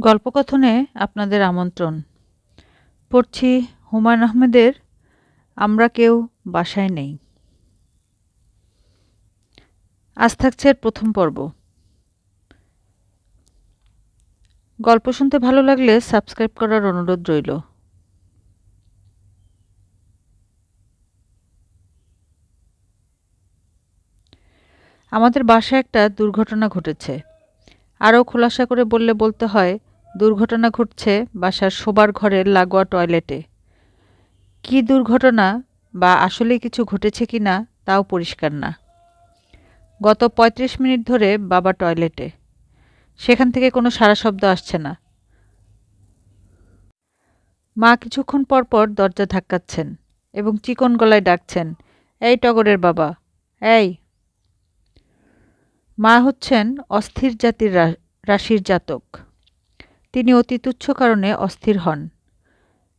গল্পকথনে আপনাদের আমন্ত্রণ। পড়ছি হুমায়ুন আহমেদের আমরা কেউ বাসায় নেই। আজ থাকছে প্রথম পর্ব। গল্প শুনতে ভালো লাগলে সাবস্ক্রাইব করার অনুরোধ রইল। আমাদের বাসায় একটা দুর্ঘটনা ঘটেছে। আরও খোলাসা করে বললে বলতে হয়, দুর্ঘটনা ঘটছে বাসার শোবার ঘরের লাগোয়া টয়লেটে। কী দুর্ঘটনা বা আসলে কিছু ঘটেছে কি না তাও পরিষ্কার না। গত ৩৫ মিনিট ধরে বাবা টয়লেটে। সেখান থেকে কোনো সারা শব্দ আসছে না। মা কিছুক্ষণ পর পর দরজা ধাক্কাচ্ছেন এবং চিকন গলায় ডাকছেন, এই টগরের বাবা, এই। মা হচ্ছেন অস্থির জাতির রাশির জাতক। তিনি অতি তুচ্ছ কারণে অস্থির হন।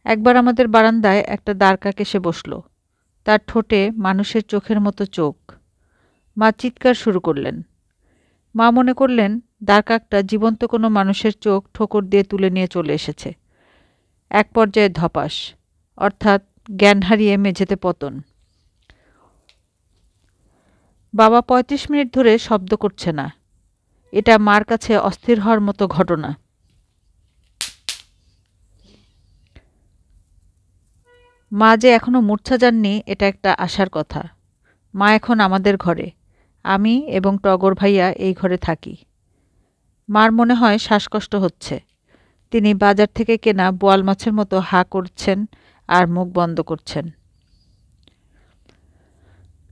একবার আমাদের বারান্দায় একটা দ্বারকাক এসে বসল। তার ঠোঁটে মানুষের চোখের মতো চোখ। মা চিৎকার শুরু করলেন। মা মনে করলেন দ্বারকাকটা জীবন্ত কোনো মানুষের চোখ ঠোকর দিয়ে তুলে নিয়ে চলে এসেছে। এক পর্যায়ে ধপাস, অর্থাৎ জ্ঞান হারিয়ে মেঝেতে পতন। বাবা ৩৫ মিনিট ধরে শব্দ করছে না। এটা মার কাছে অস্থির হওয়ার মতো ঘটনা। মা যে এখনও মূর্ছা যাননি, এটা একটা আশার কথা। মা এখন আমাদের ঘরে। আমি এবং টগর ভাইয়া এই ঘরে থাকি। মার মনে হয় শ্বাসকষ্ট হচ্ছে। তিনি বাজার থেকে কেনা বোয়াল মাছের মতো হা করছেন আর মুখ বন্ধ করছেন।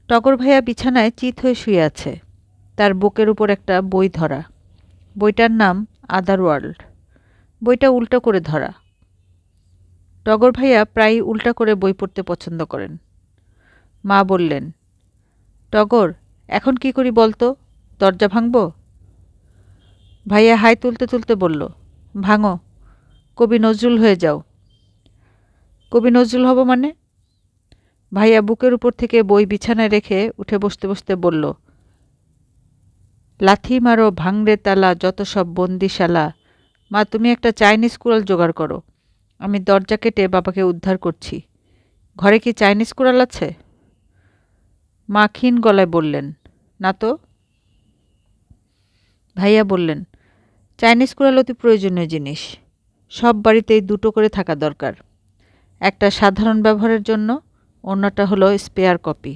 টগর ভাইয়া বিছানায় চিত হয়ে শুয়ে আছে। তার বুকের উপর একটা বই ধরা। বইটার নাম আদার ওয়ার্ল্ড। বইটা উল্টো করে ধরা। টগর ভাইয়া প্রায়ই উল্টা করে বই পড়তে পছন্দ করেন। মা বললেন, টগর, এখন কি করি বলতো? দরজা ভাঙব? ভাইয়া হাই তুলতে তুলতে বলল, ভাঙো। কবি নজরুল হয়ে যাও। কবি নজরুল হব মানে? ভাইয়া বুকের উপর থেকে বই বিছানায় রেখে উঠে বসতে বসতে বলল লাথি মারো ভাঙড়ে তালা, যত সব বন্দিশালা। মা, তুমি একটা চাইনিজ কুড়াল জোগাড় করো। আমি দরজা কেটে বাবাকে উদ্ধার করছি। ঘরে কি চাইনিজ কুড়াল আছে? মা ক্ষীণ গলায় বললেন, না তো? ভাইয়া বললেন, চাইনিজ কুড়াল অতি প্রয়োজনীয় জিনিস। সব বাড়িতেই দুটো করে থাকা দরকার। একটা সাধারণ ব্যবহারের জন্য, অন্যটা হলো স্পেয়ার কপি।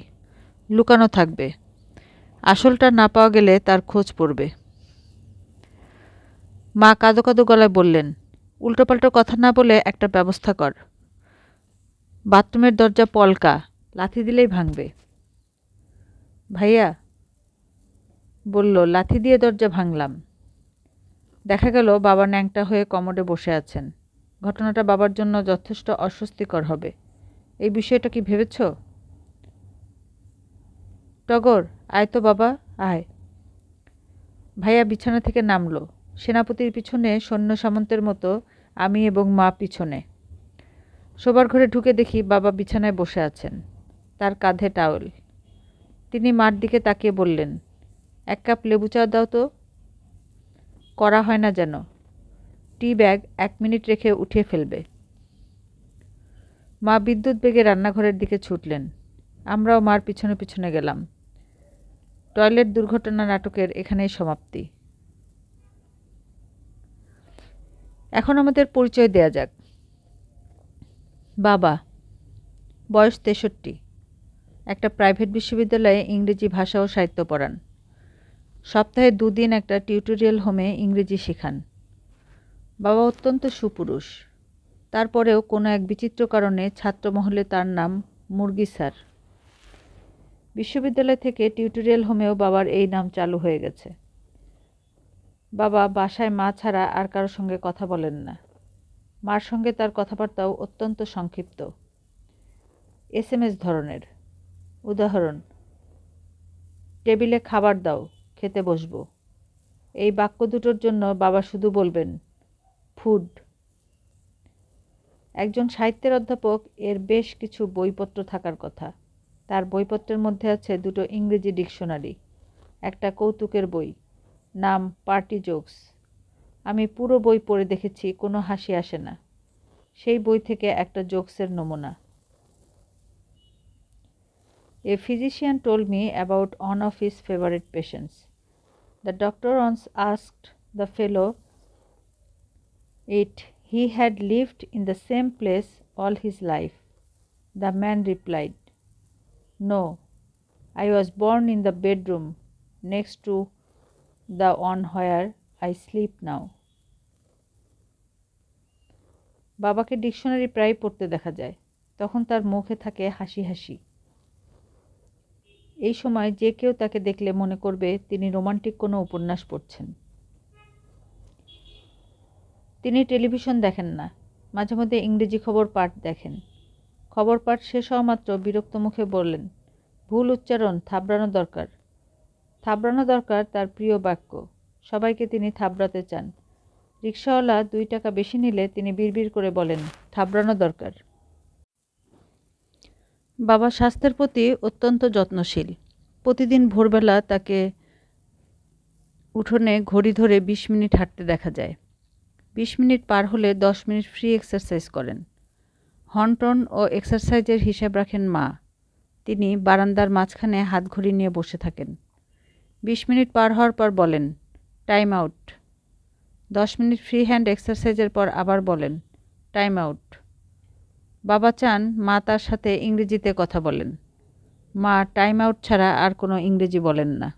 লুকানো থাকবে। আসলটা না পাওয়া গেলে তার খোঁজ পড়বে। মা কাদো কাদো গলায় বললেন, উল্টোপাল্টো কথা না বলে একটা ব্যবস্থা কর। বাথরুমের দরজা পলকা, লাথি দিলেই ভাঙবে। ভাইয়া, বলল, লাথি দিয়ে দরজা ভাঙলাম। দেখা গেল বাবা ন্যাংটা হয়ে কমোডে বসে আছেন। ঘটনাটা বাবার জন্য যথেষ্ট অস্বস্তিকর হবে। এই বিষয়টা কি ভেবেছ? টগর, আয় তো বাবা, আয়। ভাইয়া বিছানা থেকে নামলো। সেনাপতির পিছনে সৈন্য সামন্তের মতো, আমি এবং মা পিছনে। শোবার ঘরে ঢুকে দেখি বাবা বিছানায় বসে আছেন। তার কাঁধে টাওয়েল। তিনি মার দিকে তাকিয়ে বললেন, এক কাপ লেবু চা দাও তো। করা হয় না যেন। টি ব্যাগ এক মিনিট রেখে উঠিয়ে ফেলবে। মা বিদ্যুৎ বেগে রান্নাঘরের দিকে ছুটলেন। আমরাও মার পিছনে পিছনে গেলাম। টয়লেট দুর্ঘটনা নাটকের এখানেই সমাপ্তি। এখন আমাদের পরিচয় দেয়া যাক। বাবা, বয়স তেষট্টি। একটা প্রাইভেট বিশ্ববিদ্যালয়ে ইংরেজি ভাষা ও সাহিত্য পড়ান। সপ্তাহে দুদিন একটা টিউটোরিয়াল হোমে ইংরেজি শেখান। বাবা অত্যন্ত সুপুরুষ। তারপরেও কোনো এক বিচিত্র কারণে ছাত্রমহলে তার নাম মুরগি স্যার। বিশ্ববিদ্যালয় থেকে টিউটোরিয়াল হোমেও বাবার এই নাম চালু হয়ে গেছে। বাবা বাসায় মা ছাড়া আর কারোর সঙ্গে কথা বলেন না। মার সঙ্গে তার কথাবার্তাও অত্যন্ত সংক্ষিপ্ত। এস এম এস ধরনের। উদাহরণ, টেবিলে খাবার দাও, খেতে বসবো। এই বাক্য দুটোর জন্য বাবা শুধু বলবেন, ফুড। একজন সাহিত্যের অধ্যাপক এর বেশ কিছু বইপত্র থাকার কথা। তার বইপত্রের মধ্যে আছে দুটো ইংরেজি ডিকশনারি, একটা কৌতুকের বই, নাম পার্টি জোকস। আমি পুরো বই পড়ে দেখেছি, কোনো হাসি আসে না। সেই বই থেকে একটা জোকসের নমুনা। A physician told me about one of his favourite patients the doctor once asked the fellow if he had lived in the same place all his life the man replied No, I was born in the bedroom next to the one where I sleep now. বাবাকে dictionary প্রায় পড়তে দেখা যায়। তখন তার মুখে থাকে হাসি হাসি। এই সময় যে কেউ তাকে দেখলে মনে করবে তিনি রোমান্টিক কোনো উপন্যাস পড়ছেন। তিনি টেলিভিশন দেখেন না। মাঝে মধ্যে ইংরেজি খবর পাঠ দেখেন। খবর পাঠ শেষ হওয়া মাত্র বিরক্ত মুখে বললেন, ভুল উচ্চারণ, থাবড়ানো দরকার। থাবড়ানো দরকার তার প্রিয় বাক্য। সবাইকে তিনি থাবড়াতে চান। রিক্সাওয়ালা দুই টাকা বেশি নিলে তিনি বিড়বিড় করে বলেন, থাবড়ানো দরকার। বাবা স্বাস্থ্যের প্রতি অত্যন্ত যত্নশীল। প্রতিদিন ভোরবেলা তাকে উঠোনে ঘড়ি ধরে বিশ মিনিট হাঁটতে দেখা যায়। বিশ মিনিট পার হলে দশ মিনিট ফ্রি এক্সারসাইজ করেন। হন্টন ও এক্সারসাইজের হিসাব রাখেন মা। তিনি বারান্দার মাঝখানে হাত ঘড়ি নিয়ে বসে থাকেন। বিশ মিনিট পার হওয়ার পর বলেন টাইম আউট দশ মিনিট ফ্রি হ্যান্ড এক্সারসাইজের পর আবার বলেন টাইম আউট বাবা চান মা তার সাথে ইংরেজিতে কথা বলেন। মা টাইম আউট ছাড়া আর কোনো ইংরেজি বলেন না।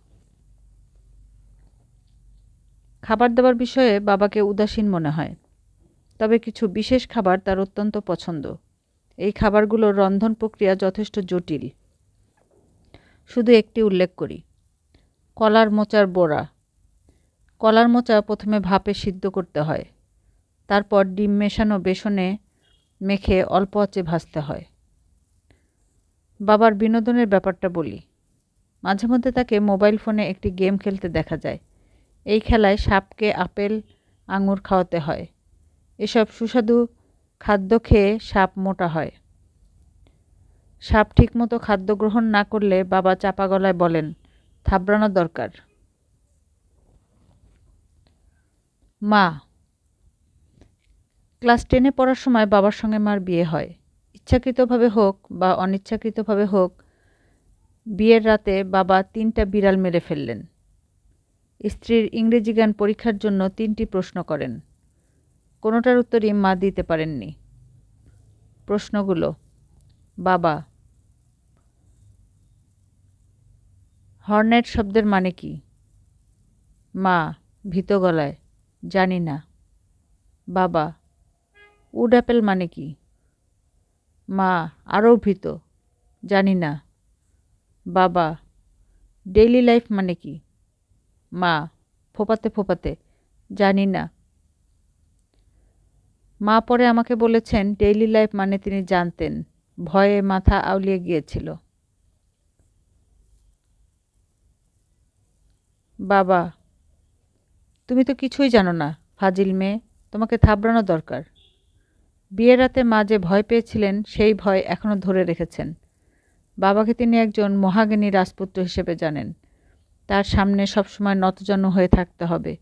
খাবার দাবার বিষয়ে বাবাকে উদাসীন মনে হয়, তবে কিছু বিশেষ খাবার তার অত্যন্ত পছন্দ। এই খাবারগুলোর রন্ধন প্রক্রিয়া যথেষ্ট জটিল। শুধু একটি উল্লেখ করি। কলার মোচার বোড়া। কলার মোচা প্রথমে ভাপে সিদ্ধ করতে হয়। তারপর ডিম মেশানো বেসনে মেখে অল্প আঁচে ভাজতে হয়। বাবার বিনোদনের ব্যাপারটা বলি। মাঝে মধ্যে তাকে মোবাইল ফোনে একটি গেম খেলতে দেখা যায়। এই খেলায় সাপকে আপেল, আঙুর খাওয়াতে হয়। এসব সুস্বাদু খাদ্য খেয়ে সাপ মোটা হয়। সাপ ঠিকমতো খাদ্য গ্রহণ না করলে বাবা চাপা গলায় বলেন, থাবড়ানো দরকার। মা, ক্লাস টেনে পড়ার সময় বাবার সঙ্গে মার বিয়ে হয়। ইচ্ছাকৃতভাবে হোক বা অনিচ্ছাকৃতভাবে হোক, বিয়ের রাতে বাবা তিনটা বিড়াল মেরে ফেললেন। স্ত্রীর ইংরেজি জ্ঞান পরীক্ষার জন্য তিনটি প্রশ্ন করেন। কোনোটার উত্তরই মা দিতে পারেননি। প্রশ্নগুলো, বাবা, হর্নেট শব্দের মানে কি? মা, ভীত গলায়, জানি না। বাবা, উড অ্যাপেল মানে কি? মা, আরও ভীত, জানি না। বাবা, ডেইলি লাইফ মানে কি? মা, ফোপাতে ফোপাতে, জানি না। মা পরে আমাকে বলেছেন ডেইলি লাইফ মানে তিনি জানতেন। ভয়ে মাথা আউলিয়ে গিয়েছিল। বাবা, তুমি তো কিছুই জানো না, ফাজিল মেয়ে। তোমাকে থাবড়ানো দরকার। বিয়ের রাতে মা যে ভয় পেয়েছিলেন, সেই ভয় এখনও ধরে রেখেছেন। বাবাকে তিনি একজন মহাগিনী রাজপুত্র হিসেবে জানেন। তার সামনে সবসময় নতজন হয়ে থাকতে হবে।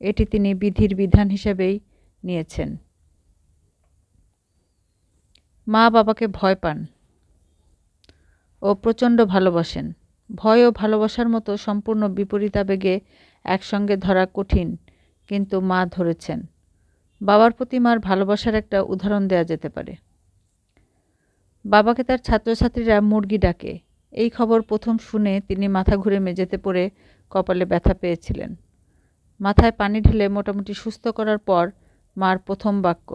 এটি তিনি বিধির বিধান হিসেবেই নিয়েছেন। মা বাবাকে ভয় পান। ও প্রচণ্ড ভালোবাসেন। ভয় ও ভালোবাসার মতো সম্পূর্ণ বিপরীতাবেগে একসঙ্গে ধরা কঠিন, কিন্তু মা ধরেছেন। বাবার প্রতি মার ভালোবাসার একটা উদাহরণ দেয়া যেতে পারে। বাবাকে তার ছাত্রছাত্রীরা মুরগি ডাকে। এই খবর প্রথম শুনে তিনি মাথা ঘুরে মেঝেতে পড়ে কপালে ব্যথা পেয়েছিলেন। মাথায় পানি ঢেলে মোটামুটি সুস্থ করার পর মার প্রথম বাক্য,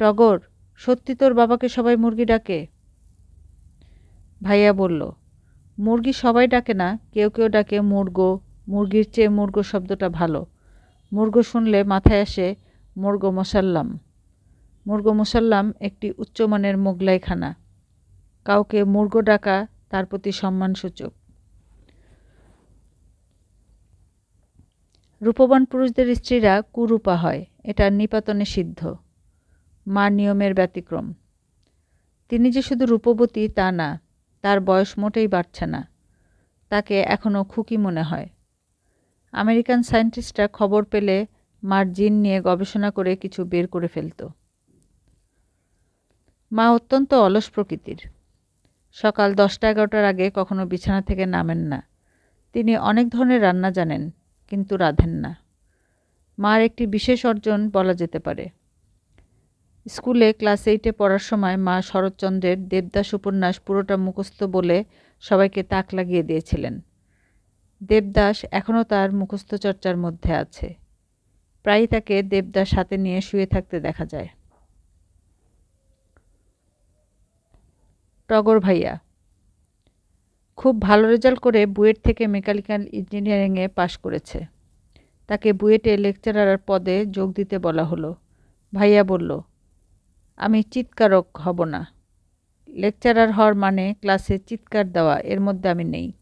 টগর সত্যি তোর বাবাকে সবাই মুরগি ডাকে? ভাইয়া বলল, মুরগি সবাই ডাকে না, কেউ কেউ ডাকে মুরগো, মুরগির চেয়ে মুরগো শব্দটা ভালো। মুরগো শুনলে মাথায় আসে মুরগো মশাল্লাম। মুরগো মুসাল্লাম একটি উচ্চমানের মোগলাই খানা কাউকে মুরগো ডাকা তার প্রতি সম্মানসূচক। রূপবান পুরুষদের স্ত্রীরা কুরূপা হয়, এটা নিপাতনে সিদ্ধ। মা নিয়মের ব্যতিক্রম। তিনি যে শুধু রূপবতী তা না, তার বয়স মোটেই বাড়ছে না। তাকে এখনও খুকি মনে হয়। আমেরিকান সায়েন্টিস্টরা খবর পেলে মার জিন নিয়ে গবেষণা করে কিছু বের করে ফেলত। মা অত্যন্ত অলস প্রকৃতির। সকাল দশটা এগারোটার আগে কখনো বিছানা থেকে নামেন না। তিনি অনেক ধরনের রান্না জানেন, কিন্তু রাঁধেন না। মার একটি বিশেষ অর্জন বলা যেতে পারে। স্কুলে ক্লাস এইটে পড়ার সময় মা শরৎচন্দ্রের দেবদাস উপন্যাস পুরোটা মুখস্থ বলে সবাইকে তাক লাগিয়ে দিয়েছিলেন। দেবদাস এখনও তার মুখস্থ চর্চার মধ্যে আছে। প্রায়ই তাকে দেবদাস হাতে নিয়ে শুয়ে থাকতে দেখা যায়। টগর ভাইয়া, খুব ভালো রেজাল্ট করে বুয়েট থেকে মেকানিক্যাল ইঞ্জিনিয়ারিংয়ে পাশ করেছে। তাকে বুয়েটে লেকচারার পদে যোগ দিতে বলা হলো। ভাইয়া বলল আমি চিৎকারক হব না। লেকচারার হওয়ার মানে ক্লাসে চিৎকার দেওয়া, এর মধ্যে আমি নেই।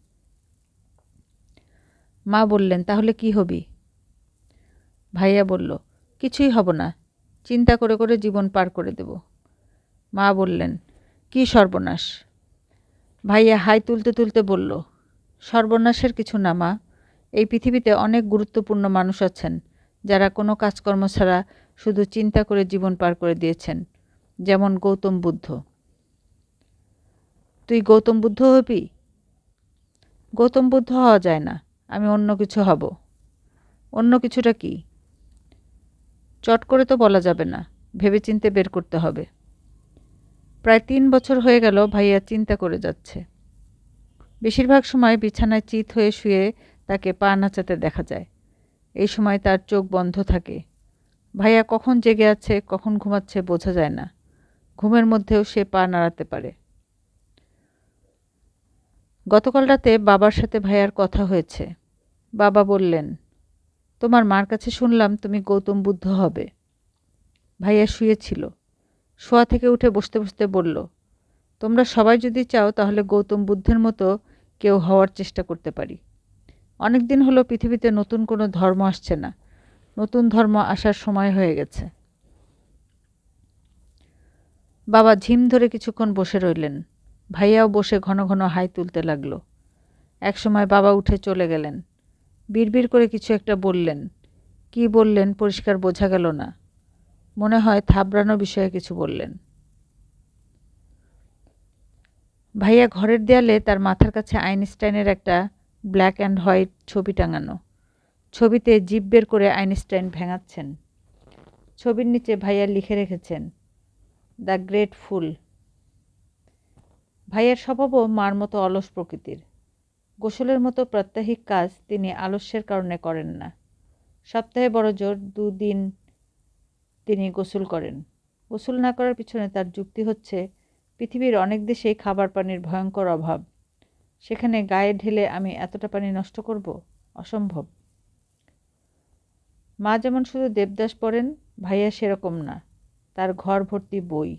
মা বললেন, তাহলে কি হবি? ভাইয়া বলল, কিছুই হব না, চিন্তা করে করে জীবন পার করে দেব। মা বললেন, কি সর্বনাশ? ভাইয়া হাই তুলতে তুলতে বলল, সর্বনাশের কিছু না মা। এই পৃথিবীতে অনেক গুরুত্বপূর্ণ মানুষ আছেন, যারা কোনো কাজকর্ম ছাড়া শুধু চিন্তা করে জীবন পার করে দিয়েছেন। যেমন গৌতম বুদ্ধ। তুই গৌতম বুদ্ধ হবি? গৌতম বুদ্ধ হওয়া যায় না, আমি অন্য কিছু হব। অন্য কিছুটা কি? চট করে তো বলা যাবে না, ভেবেচিন্তে বের করতে হবে। প্রায় তিন বছর হয়ে গেল ভাইয়া চিন্তা করে যাচ্ছে। বেশিরভাগ সময় বিছানায় চিত হয়ে শুয়ে তাকে পা নাচাতে দেখা যায়। এই সময় তার চোখ বন্ধ থাকে। ভাইয়া কখন জেগে আছে, কখন ঘুমাচ্ছে বোঝা যায় না। ঘুমের মধ্যেও সে পা নাড়াতে পারে। গতকাল রাতে বাবার সাথে ভাইয়ার কথা হয়েছে। বাবা বললেন, তোমার মার কাছে শুনলাম তুমি গৌতম বুদ্ধ হবে। ভাইয়া শুয়েছিল। শোয়া থেকে উঠে বসতে বসতে বলল, তোমরা সবাই যদি চাও তাহলে গৌতম বুদ্ধের মতো কেউ হওয়ার চেষ্টা করতে পারি। অনেক দিন হলো পৃথিবীতে নতুন কোনো ধর্ম আসছে না। নতুন ধর্ম আসার সময় হয়ে গেছে। বাবা ঝিম ধরে কিছুক্ষণ বসে রইলেন। ভাইয়াও বসে ঘন ঘন হাই তুলতে লাগল। একসময় বাবা উঠে চলে গেলেন। বিড়বিড় করে কিছু একটা বললেন। কি বললেন পরিষ্কার বোঝা গেল না। মনে হয় থাবড়ানো বিষয়ে কিছু বললেন। ভাইয়া ঘরের দেয়ালে তার মাথার কাছে আইনস্টাইনের একটা ব্ল্যাক অ্যান্ড হোয়াইট ছবি টাঙানো। ছবিতে জিপ বের করে আইনস্টাইন ভেঙাচ্ছেন। ছবির নিচে ভাইয়া লিখে রেখেছেন দ্য গ্রেট ফুল। ভাইয়ের স্বভাবও মার মতো অলস প্রকৃতির। গোসলের মতো প্রাত্যহিক কাজ তিনি আলস্যের কারণে করেন না। সপ্তাহে বড় জোর দুদিন তিনি গোসল করেন। গোসল না করার পিছনে তার যুক্তি হচ্ছে, পৃথিবীর অনেক দেশেই খাবার পানির ভয়ঙ্কর অভাব। সেখানে গায়ে ঢেলে আমি এতটা পানি নষ্ট করব? অসম্ভব। মা যেমন শুধু দেবদাস পড়েন, ভাইয়া সেরকম না। তার ঘর ভর্তি বই।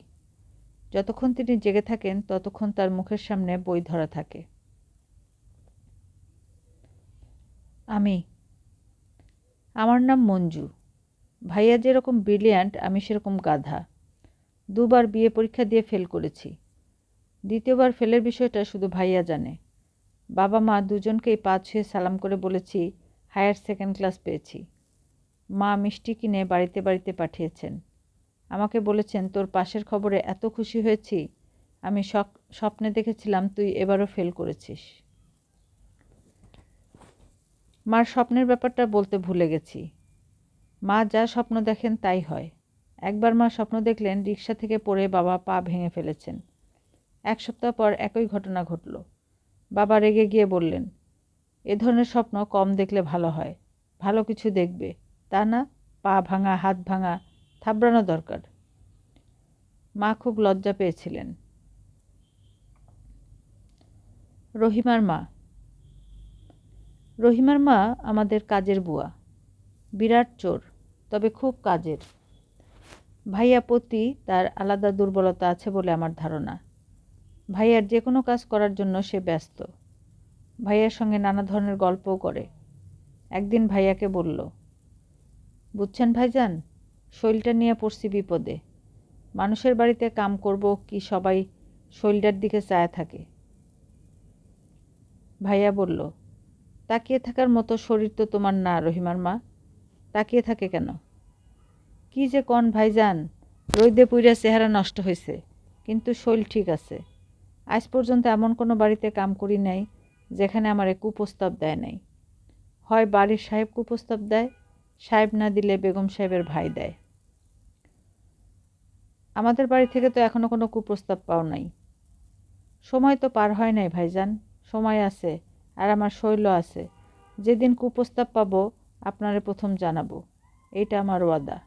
যতক্ষণ তিনি জেগে থাকেন, ততক্ষণ তার মুখের সামনে বই ধরা থাকে। আমি, আমার নাম মঞ্জু। ভাইয়া যেরকম ব্রিলিয়ান্ট, আমি সেরকম গাধা। দুবার বিয়ে পরীক্ষা দিয়ে ফেল করেছি। দ্বিতীয়বার ফেলের বিষয়টা শুধু ভাইয়া জানে। বাবা মা দুজনকেই পা ছুঁয়ে সালাম করে বলেছি, হায়ার সেকেন্ড ক্লাস পেয়েছি। মা মিষ্টি কিনে বাড়িতে বাড়িতে পাঠিয়েছেন। আমাকে বলেছেন, তোর পাশের খবরে এত খুশি হয়েছি, আমি স্বপ্নে দেখেছিলাম তুই এবারও ফেল করেছিস। মার স্বপ্নের ব্যাপারটা বলতে ভুলে গেছি। মা যা স্বপ্ন দেখেন তাই হয়। একবার মা স্বপ্ন দেখলেন রিক্সা থেকে পড়ে বাবা পা ভেঙে ফেলেছেন। এক সপ্তাহ পর একই ঘটনা ঘটল। বাবা রেগে গিয়ে বললেন, এ ধরনের স্বপ্ন কম দেখলে ভালো হয়। ভালো কিছু দেখবে। তা না, পা ভাঙা, হাত ভাঙা থাবড়ানো দরকার। মা খুব লজ্জা পেয়েছিলেন। রহিমার মা। রহিমার মা আমাদের কাজের বুয়া। বিরাট চোর, তবে খুব কাজের। ভাইয়া প্রতি তার আলাদা দুর্বলতা আছে বলে আমার ধারণা। ভাইয়ার যে কোনো কাজ করার জন্য সে ব্যস্ত। ভাইয়ার সঙ্গে নানা ধরনের গল্পও করে। একদিন ভাইয়াকে বলল, বুঝছেন ভাইজান? শৈলটা নিয়ে পড়ছি বিপদে। মানুষের বাড়িতে কাম করব কি সবাই শৈলটার দিকে চায় থাকে। ভাইয়া বলল, তাকিয়ে থাকার মতো শরীর তো তোমার না, রহিমার মা। তাকিয়ে থাকে কেন? কি যে কন ভাইজান, রৈদে পুইরা চেহারা নষ্ট হয়েছে কিন্তু শৈল ঠিক আছে। আজ পর্যন্ত এমন কোনো বাড়িতে কাম করি নাই, যেখানে আমারে কুপ্রস্তাব দেয় নাই। হয় বাড়ির সাহেব কুপ্রস্তাব দেয় সাহেব না দিলে বেগম সাহেবের ভাই দেয়। আমাদের বাড়ি থেকে তো এখনও কোনো কুপ্রস্তাব পাও নাই। সময় তো পার হয় নাই ভাইজান, সময় আছে আর আমার শৈল আছে। যেদিন কুপ্রস্তাব পাবো, আপনারে প্রথম জানাব। এইটা আমার ওয়াদা।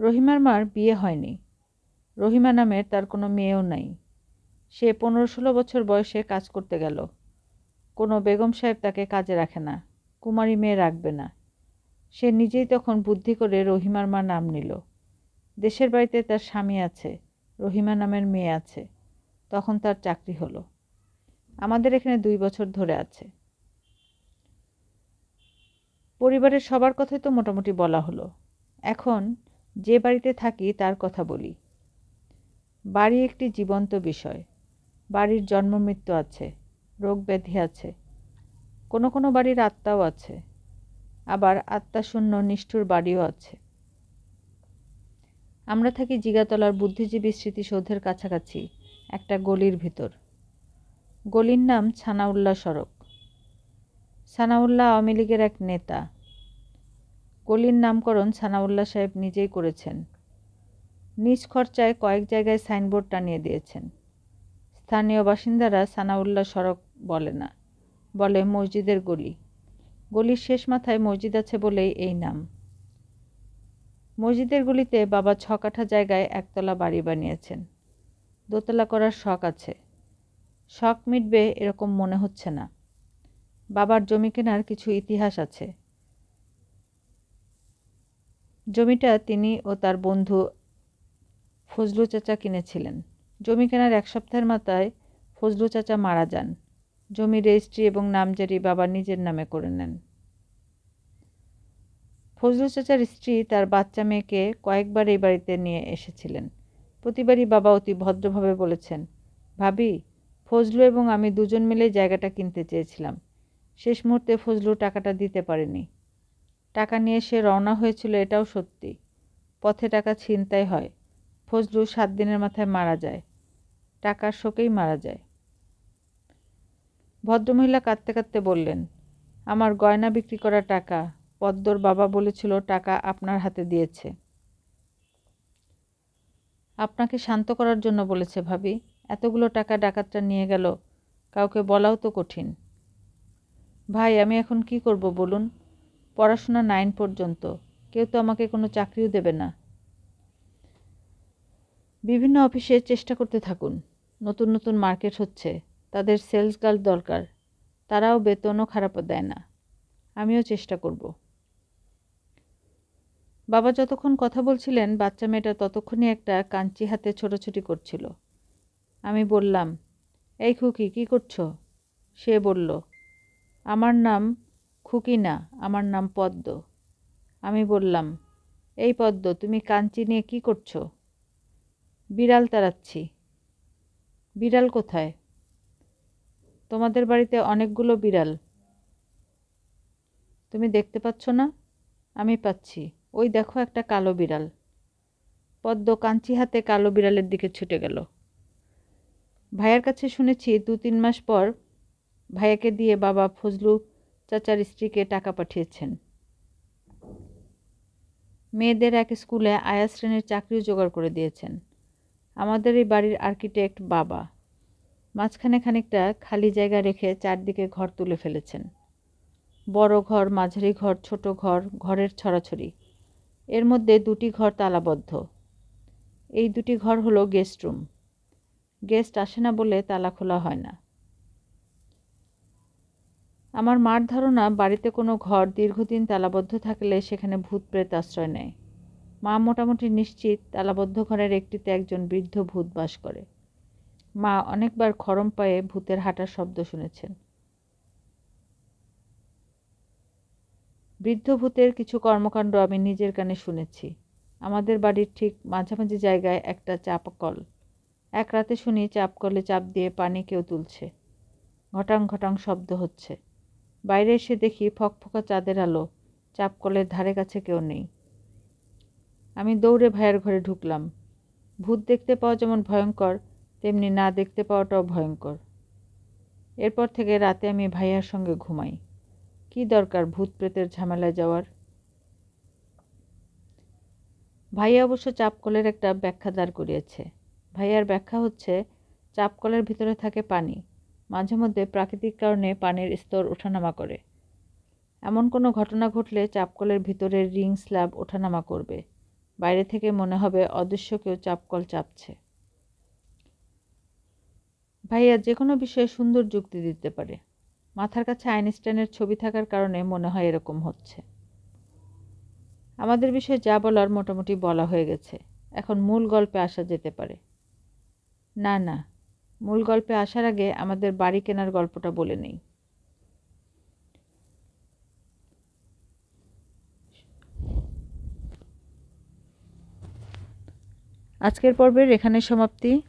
রহিমার মার বিয়ে হয়নি। রহিমা নামের তার কোনো মেয়েও নাই। সে পনেরো ষোলো বছর বয়সে কাজ করতে গেল। কোনো বেগম সাহেব তাকে কাজে রাখে না। কুমারী মেয়ে রাখবে না। সে নিজেই তখন বুদ্ধি করে রহিমার মা নাম নিল। দেশের বাড়িতে তার স্বামী আছে, রহিমা নামের মেয়ে আছে। তখন তার চাকরি হলো। আমাদের এখানে দুই বছর ধরে আছে। পরিবারের সবার কথাই তো মোটামুটি বলা হলো। এখন যে বাড়িতে থাকি তার কথা বলি। বাড়ি একটি জীবন্ত বিষয়। বাড়ির জন্ম মৃত্যু আছে, রোগ ব্যাধি আছে। কোনো কোনো বাড়ির আত্মাও আছে, আবার আত্মাশূন্য নিষ্ঠুর বাড়িও আছে। আমরা থাকি জিগাতলার বুদ্ধিজীবী স্মৃতিসৌধের কাছাকাছি, একটা গলির ভিতর। গলির নাম ছানাউল্লাহ সড়ক। সানাউল্লাহ আওয়ামী লীগের এক নেতা। গলির নামকরণ সানাউল্লাহ সাহেব নিজেই করেছেন। নিজ খরচায় কয়েক জায়গায় সাইনবোর্ড টানিয়ে দিয়েছেন। স্থানীয় বাসিন্দারা সানাউল্লাহ সড়ক বলে না। বলে মসজিদের গলি। গলির শেষ মাথায় মসজিদ আছে বলেই এই নাম। মসজিদের গলিতে বাবা ছ কাঠা জায়গায় একতলা বাড়ি বানিয়েছেন। দোতলা করার শখ আছে। শখ মিটবে এরকম মনে হচ্ছে না। বাবার জমি কেনার কিছু ইতিহাস আছে। জমিটা তিনি ও তার বন্ধু ফজলু চাচা কিনেছিলেন। জমি কেনার এক সপ্তাহের মাথায় ফজলু চাচা মারা যান। জমি রেজিস্ট্রি এবং নামজারি বাবা নিজের নামে করে নেন। ফজলু চাচার স্ত্রী তার বাচ্চা মেয়েকে কয়েকবার এই বাড়িতে নিয়ে এসেছিলেন। প্রতিবারই বাবা অতি ভদ্রভাবে বলেছেন, ভাবি, ফজলু এবং আমি দুজন মিলে জায়গাটা কিনতে চেয়েছিলাম। শেষ মুহূর্তে ফজলু টাকাটা দিতে পারেনি। টাকা নিয়ে সে রওনা হয়েছিল এটাও সত্যি। পথে টাকা ছিনতাই হয়। ফজলু সাত দিনের মাথায় মারা যায়। টাকার শোকেই মারা যায়। ভদ্রমহিলা কাঁদতে কাঁদতে বললেন, আমার গয়না বিক্রি করা টাকা, পদ্মর বাবা বলেছিল টাকা আপনার হাতে দিয়েছে। আপনাকে শান্ত করার জন্য বলেছে ভাবি, এতগুলো টাকা ডাকাতটা নিয়ে গেল, কাউকে বলাও তো কঠিন। ভাই, আমি এখন কি করব বলুন? পড়াশোনা নাইন পর্যন্ত, কেউ তো আমাকে কোনো চাকরিও দেবে না। বিভিন্ন অফিসে চেষ্টা করতে থাকুন, নতুন নতুন মার্কেট হচ্ছে তাদের সেলস গার্ল দরকার। তারাও বেতনও খারাপ দেয় না। আমিও চেষ্টা করব। বাবা যতক্ষণ কথা বলছিলেন, বাচ্চা মেয়েটা ততক্ষণই একটা কাঞ্চি হাতে ছোটাছুটি করছিল। আমি বললাম, এই খুকি, কি করছ? সে বলল, আমার নাম খুকি না আমার নাম পদ্ম। আমি বললাম, এই পদ্ম, তুমি কাঞ্চি নিয়ে কি করছ? বিড়াল তাড়াচ্ছি। বিড়াল কোথায়? তোমাদের বাড়িতে অনেকগুলো বিড়াল। তুমি দেখতে পাচ্ছ না? আমি পাচ্ছি। ওই দেখো একটা কালো বিড়াল। পদ্ম কাঞ্চি হাতে কালো বিড়ালের দিকে ছুটে গেল। ভাইয়ের কাছে শুনেছি দু তিন মাস পর ভাইয়াকে দিয়ে বাবা ফজলু চাচার স্ত্রীকে টাকা পাঠিয়েছেন। মেয়েদের এক স্কুলে আয়া শ্রেণির চাকরিও জোগাড় করে দিয়েছেন। আমাদের এই বাড়ির আর্কিটেক্ট বাবা। মাঝখানে খানিকটা খালি জায়গা রেখে চারদিকে ঘর তুলে ফেলেছেন। বড় ঘর, মাঝারি ঘর, ছোট ঘর, ঘরের ছড়াছড়ি। এর মধ্যে দুটি ঘর তালাবদ্ধ। এই দুটি ঘর হলো গেস্ট রুম। গেস্ট আসে না বলে তালা খোলা হয় না। আমার মার ধারণা, বাড়িতে কোনো ঘর দীর্ঘদিন তালাবদ্ধ থাকলে সেখানে ভূত প্রেত আশ্রয় নেয়। মা মোটামুটি নিশ্চিত তালাবদ্ধ ঘরের একটিতে একজন বৃদ্ধ ভূত বাস করে। মা অনেকবার খরম পায়ে ভূতের হাঁটার শব্দ শুনেছেন। বৃদ্ধ ভূতের কিছু কর্মকাণ্ড আমি নিজের কানে শুনেছি। আমাদের বাড়ির ঠিক মাঝামাঝি জায়গায় একটা চাপ কল এক রাতে শুনি চাপ কলে চাপ দিয়ে পানি কেউ তুলছে। ঘটাং ঘটাং শব্দ হচ্ছে। বাইরে এসে দেখি ফকফকা চাঁদের আলো। চাপকলের ধারে কাছে কেউ নেই। আমি দৌড়ে ভাইয়ের ঘরে ঢুকলাম। ভূত দেখতে পাওয়া যেমন ভয়ঙ্কর তেমনি না দেখতে পাওয়াটাও ভয়ঙ্কর। এরপর থেকে রাতে আমি ভাইয়ার সঙ্গে ঘুমাই। কি দরকার ভূত প্রেতের ঝামেলায় যাওয়ার? ভাইয়া অবশ্য চাপকলের একটা ব্যাখ্যা দাঁড় করিয়েছে। ভাইয়ার ব্যাখ্যা হচ্ছে, চাপকলের ভিতরে থাকে পানি। মাঝে মধ্যে প্রাকৃতিক কারণে পানির স্তর ওঠানামা করে। এমন কোনো ঘটনা ঘটলে চাপকলের ভিতরের রিং স্ল্যাব ওঠানামা করবে। বাইরে থেকে মনে হবে অদৃশ্য কেউ চাপকল চাপছে। ভাইয়া যে কোনো বিষয়ে সুন্দর যুক্তি দিতে পারে। মাথার কাছে আইনস্টাইনের ছবি থাকার কারণে মনে হয় এরকম হচ্ছে। আমাদের বিষয়ে যা বলার মোটামুটি বলা হয়ে গেছে। এখন মূল গল্পে আসা যেতে পারে। না না, মূল গল্পে আসার আগে আমাদের বাড়ি কেনার গল্পটা বলে নেই। আজকের পর্বের এখানে সমাপ্তি।